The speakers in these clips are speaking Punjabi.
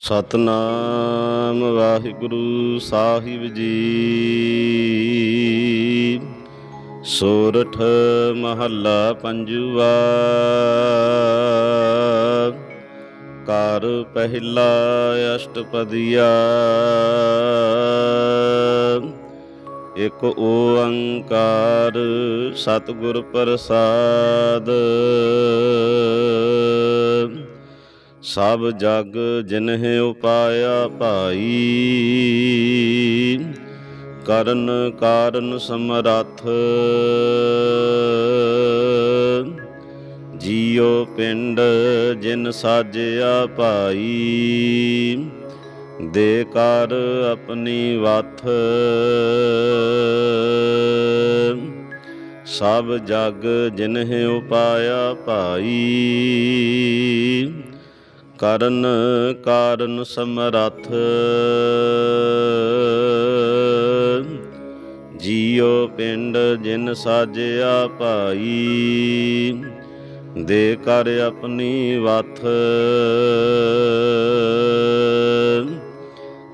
ਸਤਨਾਮ ਵਾਹਿਗੁਰੂ ਸਾਹਿਬ ਜੀ। ਸੋਰਠ ਮਹੱਲਾ ਪੰਜਵਾ। ਕਰ ਪਹਿਲਾ ਅਸ਼ਟਪਦੀਆ। ਇਕ ਓੰਕਾਰ ਸਤਿਗੁਰ ਪ੍ਰਸਾਦ। ਸਭ ਜਗ ਜਿਨਹਿ ਉਪਾਇਆ ਭਾਈ। ਕਰਨ ਕਾਰਨ ਸਮਰੱਥ। ਜੀਉ ਪਿੰਡ ਜਿਨ ਸਾਜਿਆ ਭਾਈ। ਦੇ ਕਰ ਆਪਣੀ ਵਥ। ਸਭ ਜਗ ਜਿਨਹਿ ਉਪਾਇਆ ਭਾਈ। ਕਰਨ ਕਾਰਨ ਸਮਰੱਥ। ਜੀਉ ਪਿੰਡ ਜਿਨ ਸਾਜਿਆ ਭਾਈ, ਦੇ ਕਰ ਆਪਣੀ ਵਥ।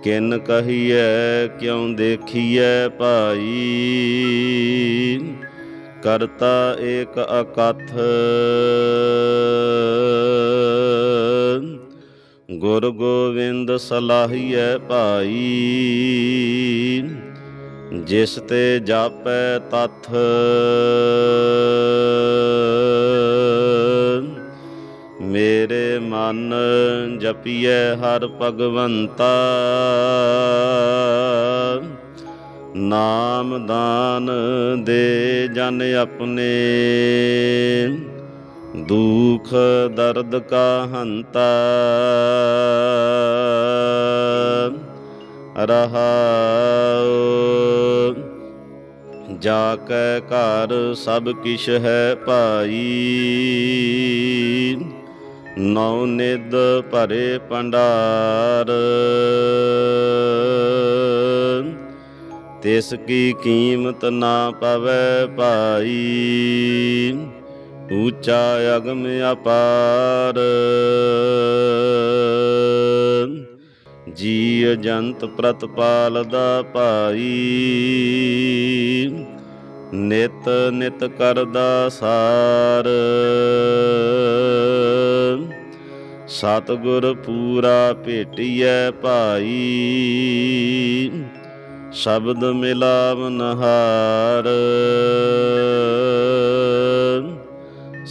ਕਿਨ ਕਹੀਐ, ਕਿਉ ਦੇਖੀਐ ਭਾਈ। ਕਰਤਾ ਏਕ ਅਕਥ। ਗੁਰ ਗੋਬਿੰਦ ਸਲਾਹੀਐ ਭਾਈ। ਜਿਸ ਤੇ ਜਾਪੈ ਤਥ। ਮੇਰੇ ਮਨ ਜਪੀਐ ਹਰ ਭਗਵੰਤਾ। ਨਾਮ ਦਾਨ ਦੇ ਜਨ ਆਪਣੇ। ਦੁਖ ਦਰਦ ਕਾ ਹੰਤਾ। ਰਹਾਉ ਜਾ ਕੈ ਘਰ ਸਭ ਕਿਛ ਹੈ ਭਾਈ। ਨੌ ਨਿਦ ਭਰੇ ਪੰਡਾਰ ਤਿਸ ਕੀ ਕੀਮਤ ਨਾ ਪਵੈ ਭਾਈ। ਊਚਾ ਅਗਮ ਅਪਾਰ। ਜੀ ਜੰਤ ਪ੍ਰਤਪਾਲ ਦਾ ਭਾਈ। ਨਿਤ ਨਿਤ ਕਰਦਾ ਸਾਰ। ਸਤਿਗੁਰ ਪੂਰਾ ਭੇਟੀਐ ਭਾਈ। ਸ਼ਬਦ ਮਿਲਾਵਨਹਾਰ।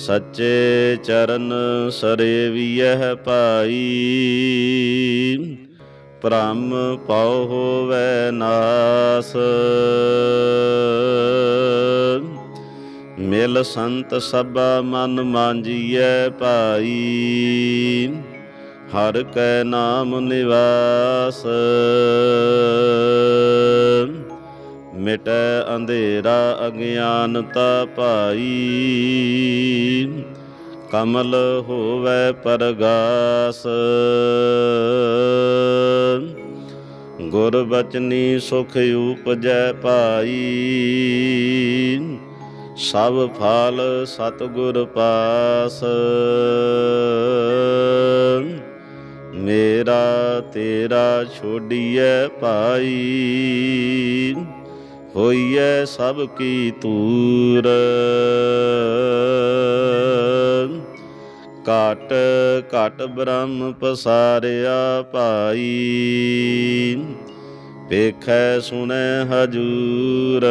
ਸੱਚੇ ਚਰਨ ਸਰੇਵੀਐ ਭਾਈ। ਭ੍ਰਮ ਪਉ ਹੋਵੈ ਨਾਸ। ਮਿਲ ਸੰਤ ਸਭਾ ਮਨ ਮਾਂਜੀਐ ਭਾਈ। ਹਰ ਕੈ ਨਾਮ ਨਿਵਾਸ। ਮਿਟੈ ਅੰਧੇਰਾ ਅਗਿਆਨਤਾ ਭਾਈ। ਕਮਲ ਹੋਵੇ ਪਰਗਾਸ। ਗੁਰ ਬਚਨੀ ਸੁਖ ਉਪਜੈ ਪਾਈ ਸਭ ਫਲ ਸਤਿਗੁਰ ਪਾਸ। ਮੇਰਾ ਤੇਰਾ ਛੋਡੀਐ ਭਾਈ। ਹੋਈਐ ਸਭ ਕੀ ਤੂਰ। ਘਟ ਘਟ ਬ੍ਰਹਮ ਪਸਾਰਿਆ ਭਾਈ। ਵੇਖੈ, ਸੁਣੈ ਹਜੂਰ।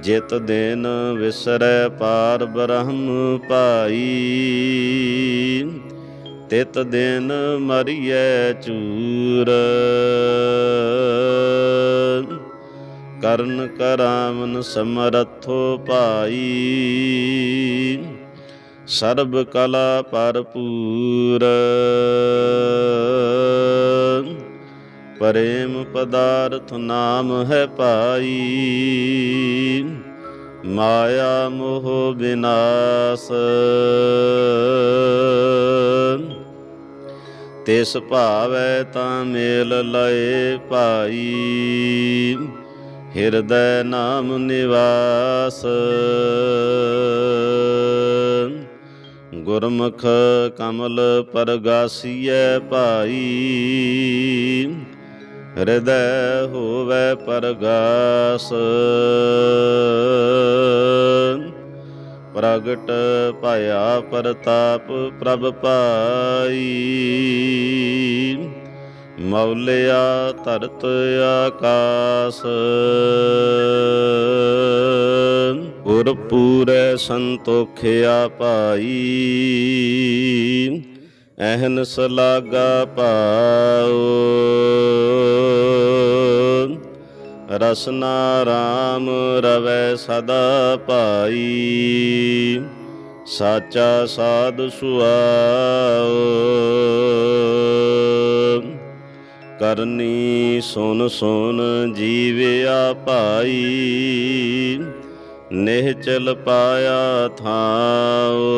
ਜਿਤ ਦਿਨ ਵਿਸਰੈ ਪਾਰ ਬ੍ਰਹਮ ਭਾਈ। ਤਿਤ ਦਿਨ ਮਰੀਐ ਚੂਰ। ਕਰਨ ਕਰਾਵਨ ਸਮਰਥੋ ਭਾਈ। ਸਰਬ ਕਲਾ ਭਰਪੂਰ। ਪ੍ਰੇਮ ਪਦਾਰਥ ਨਾਮ ਹੈ ਭਾਈ। ਮਾਇਆ ਮੋਹ ਬਿਨਾਸ਼। ਤਿਸ ਭਾਵੈ ਤਾਂ ਮੇਲ ਲਏ ਭਾਈ। ਹਿਰਦੈ ਨਾਮ ਨਿਵਾਸ। ਗੁਰਮੁਖ ਕਮਲ ਪਰਗਾਸੀਐ ਭਾਈ। ਹਿਰਦੈ ਹੋਵੇ ਪਰਗਾਸ। ਪ੍ਰਗਟ ਭਇਆ ਪ੍ਰਤਾਪ ਪ੍ਰਭ ਪਾਈ। ਮੌਲਿਆ ਧਰਤ ਆਕਾਸ। ਗੁਰ ਪੂਰੈ ਸੰਤੋਖਿਆ ਪਾਈ ਐਹਨਸ ਲਾਗਾ ਪਾਓ। ਰਸਨਾ ਰਾਮ ਰਵੈ ਸਦਾ ਪਾਈ ਸਾਚਾ ਸਾਧ ਸੁਆਓ ਕਰਨੀ ਸੁਨ ਸੁਨ ਜੀਵਿਆ ਭਾਈ। ਨਿਹਚਲ ਪਾਇਆ ਥਾਓ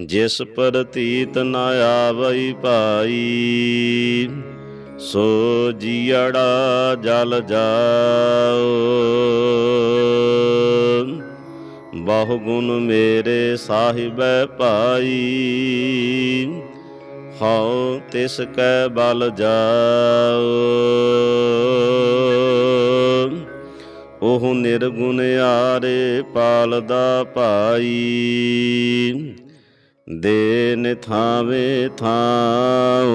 ਜਿਸ ਪ੍ਰਤੀਤ ਨ ਆਵਈ ਭਾਈ। ਸੋ ਜੀੜਾ ਜਲ ਜਾਓ। ਬਹੁ ਗੁਣ ਮੇਰੇ ਸਾਹਿਬੈ ਪਾਈ ਹਉ ਤਿਸ ਕੈ ਬਲ ਜਾਓ। ਉਹ ਨਿਰਗੁਣ ਆਰੇ ਪਾਲਦਾ ਭਾਈ। ਦੇ ਨਿਥਾਵੇ ਥਾਉ।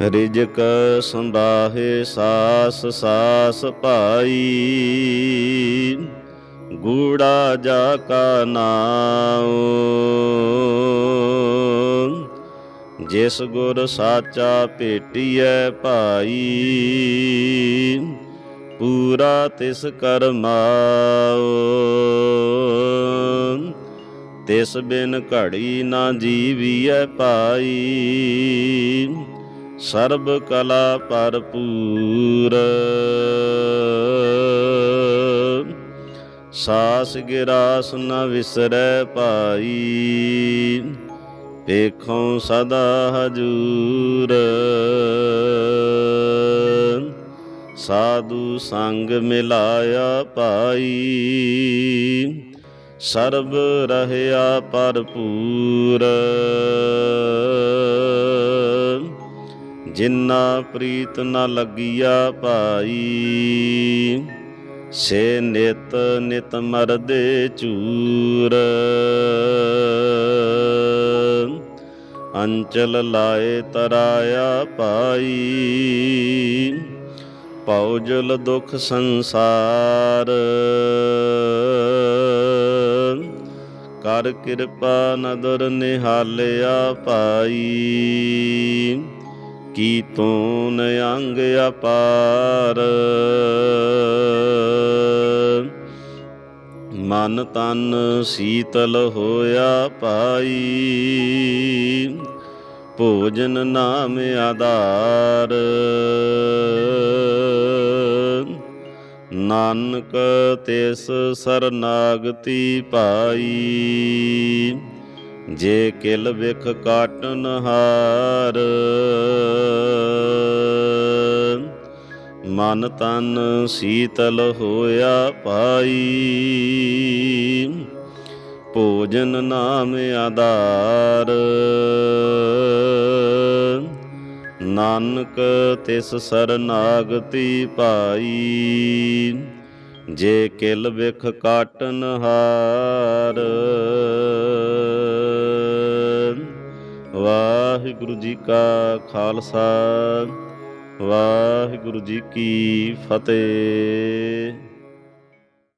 ਰਿਜਕ ਸੰਭਾਹੇ ਸਾਸ ਸਾਸ ਭਾਈ। ਗੂੜਾ ਜਾ ਕਾ ਨਾਉ। ਜਿਸ ਗੁਰ ਸਾਚਾ ਭੇਟੀਐ ਭਾਈ। ਪੂਰਾ ਤਿਸ ਕਰਮਾਉ ਤਿਸ ਬਿਨ ਘੜੀ ਨਾ ਜੀਵੀਐ ਪਾਈ। ਸਰਬ ਕਲਾ ਭਰਪੂਰ। ਸਾਸ ਗਿਰਾਸ ਨ ਵਿਸਰੈ ਪਾਈ ਪੇਖੋਂ ਸਦਾ ਹਜੂਰ। ਸਾਧੂ ਸੰਗ ਮਿਲਾਇਆ ਪਾਈ ਸਰਬ ਰਹਿਆ ਭਰਪੂਰ। ਜਿਨ੍ਹਾਂ ਪ੍ਰੀਤ ਨ ਲੱਗਿਆ ਭਾਈ, ਸੇ ਨਿਤ ਨਿਤ ਮਰਦੇ ਚੂਰ। ਅੰਚਲ ਲਾਏ ਤਰਾਇਆ ਪਾਈ ਪਉਜਲ ਦੁਖ ਸੰਸਾਰ। ਕਰ ਕਿਰਪਾ ਨਦਰ ਨਿਹਾਲਿਆ ਪਾਈ ਕੀ ਤੂੰ ਅੰਗ ਅਪਾਰ। ਮਨ ਤਨ ਸੀਤਲ ਹੋਇਆ ਪਾਈ ਭੋਜਨ ਨਾਮ ਆਧਾਰ। ਨਾਨਕ ਤਿਸ ਸਰਨਾਗਤੀ ਪਾਈ, ਜੇ ਕਿਲ ਵਿਖ ਕਾਟਨ ਹਾਰ ਮਨ ਤਨ ਸੀਤਲ ਹੋਇਆ ਪਾਈ ਭੋਜਨ ਨਾਮ ਆਧਾਰ। ਨਾਨਕ ਤਿਸ ਸਰਨਾਗਤੀ ਪਾਈ, ਜੇ ਕਿਲ ਵਿਖ ਕਾਟਨ ਹਾਰ। ਵਾਹਿਗੁਰੂ ਜੀ ਕਾ ਖਾਲਸਾ, ਵਾਹਿਗੁਰੂ ਜੀ ਕੀ ਫਤਿਹ।